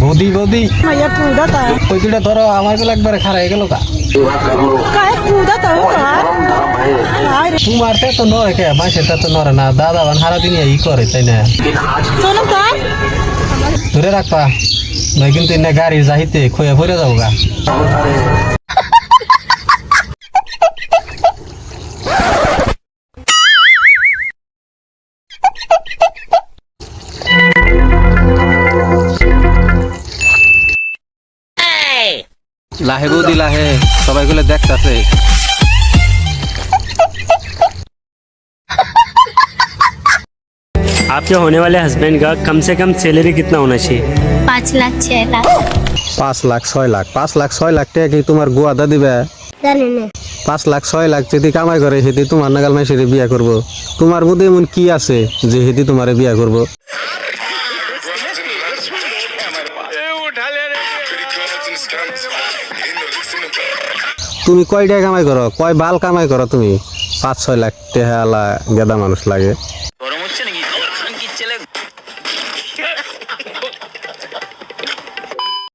বৌদি বৌদি। ওই দুটা ধরো আমারগুলো একবারে খারাপ হয়ে গেল কা তোমার তো নরে কে মাসে তো নরে না। দাদা বান হারা দিন ই করে তাই না? ধরে রাখবা নয় কিন্তু গাড়ি যাইতে খোয়া ভরে যাব গা। লাহে বৌদি লাহে সবাই গুলো দেখতাছে आपके होने वाले हस्बैंड का कम से कम सैलरी कितना होना चाहिए पाँच लाख छह लाख পাঁচ লাখ ছয় লাখ পাঁচ লাখ ছয় লাখ টাকা কি তোমার গোয়াদা দিবে জানি না পাঁচ লাখ ছয় লাখ যদি কামাই করে সেটি তোমার নাগাল মাই সেটি বিয়া করবো তোমার মধ্যে এমন কি আছে যে সেটি তোমারে বিয়া করবো তুমি কয় টাকা কামাই করো? কয় বাল কামাই করো তুমি? পাঁচ, ছয় লাখ টেহালা গেদা মানুষ লাগে।